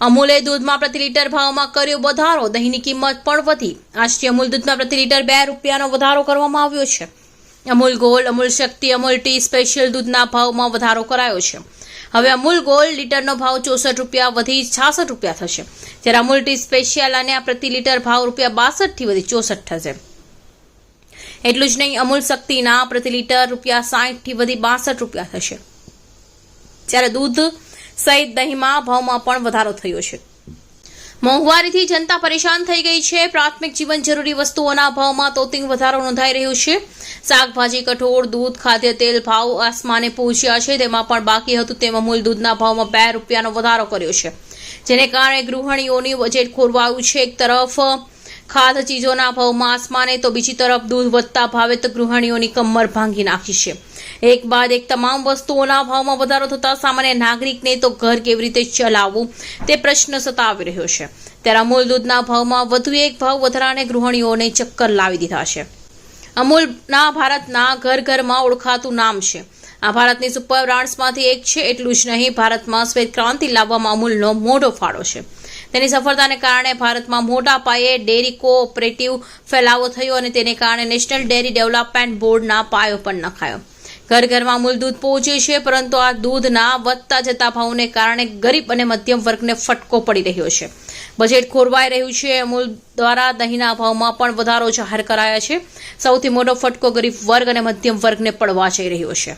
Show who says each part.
Speaker 1: અમૂલે દૂધમાં પ્રતિ લીટર ભાવમાં કર્યો વધારો. દહીંની કિંમત પણ વધી. આજથી અમૂલ દૂધમાં પ્રતિ લીટર બે રૂપિયાનો વધારો કરવામાં આવ્યો છે. Amul gold, Amul Shakti, Amul tea special દૂધના ભાવમાં વધારો કરાયો છે. હવે અમૂલ ગોલ્ડ લીટરનો ભાવ ચોસઠ રૂપિયા વધી છાસઠ રૂપિયા થશે. જ્યારે અમૂલ ટી સ્પેશિયલ અને આ પ્રતિ લીટર ભાવ રૂપિયા બાસઠથી વધી ચોસઠ થશે. એટલું જ નહીં, અમૂલ શક્તિના પ્રતિ લીટર રૂપિયા સાહીઠથી વધી બાસઠ રૂપિયા થશે. જ્યારે દૂધ સહિત દહીંમાં ભાવમાં પણ વધારો થયો છે. મોંઘવારીથી જનતા પરેશાન થઈ ગઈ છે. પ્રાથમિક જીવન જરૂરી વસ્તુઓના ભાવમાં તોતિંગ વધારો નોંધાઈ રહ્યો છે. શાકભાજી, કઠોળ, દૂધ, ખાદ્ય તેલ ભાવ આસમાને પહોંચ્યા છે. તેમાં પણ બાકી હતું તેમાં મૂલ દૂધના ભાવમાં બે રૂપિયાનો વધારો કર્યો છે. જેને કારણે ગૃહિણીઓની બજેટ ખોરવાયું છે. એક તરફ ખાદ્ય ચીજોના ભાવમાં આસમાને તો બીજી તરફ દૂધ વધતા ભાવે તો ગૃહિણીઓની કમર ભાંગી નાખી છે. એક બાદ એક તમામ વસ્તુઓના ભાવમાં વધારો થતા સામાન્ય નાગરિકને તો ઘર કેવી રીતે ચલાવવું તે પ્રશ્ન સતાવી રહ્યો છે. ત્યારે અમૂલ દૂધના ભાવમાં વધુ એક ભાવ વધારાને ગૃહિણીઓને ચક્કર લાવી દીધા છે. અમૂલના ભારતના ઘર ઘરમાં ઓળખાતું નામ છે. આ ભારતની સુપર બ્રાન્ડ્સમાંથી એક છે, એટલું જ નહીં, ભારતમાં શ્વેત ક્રાંતિ લાવવામાં અમૂલનો મોટો ફાળો છે. તેની સફળતાને કારણે ભારતમાં મોટા પાયે ડેરી કોઓપરેટિવ ફેલાવો થયો અને તેને કારણે નેશનલ ડેરી ડેવલપમેન્ટ બોર્ડના પાયો પણ નખાયો. ઘર ઘરમાં અમૂલ દૂધ પહોંચે છે, પરંતુ આ દૂધના વધતા જતા ભાવને કારણે ગરીબ અને મધ્યમ વર્ગને ફટકો પડી રહ્યો છે. બજેટ ખોરવાઈ રહ્યું છે અમૂલ દ્વારા દહીંના ભાવમાં પણ વધારો જાહેર કરાયા છે. સૌથી મોટો ફટકો ગરીબ વર્ગ અને મધ્યમ વર્ગને પડવા જઈ રહ્યો છે.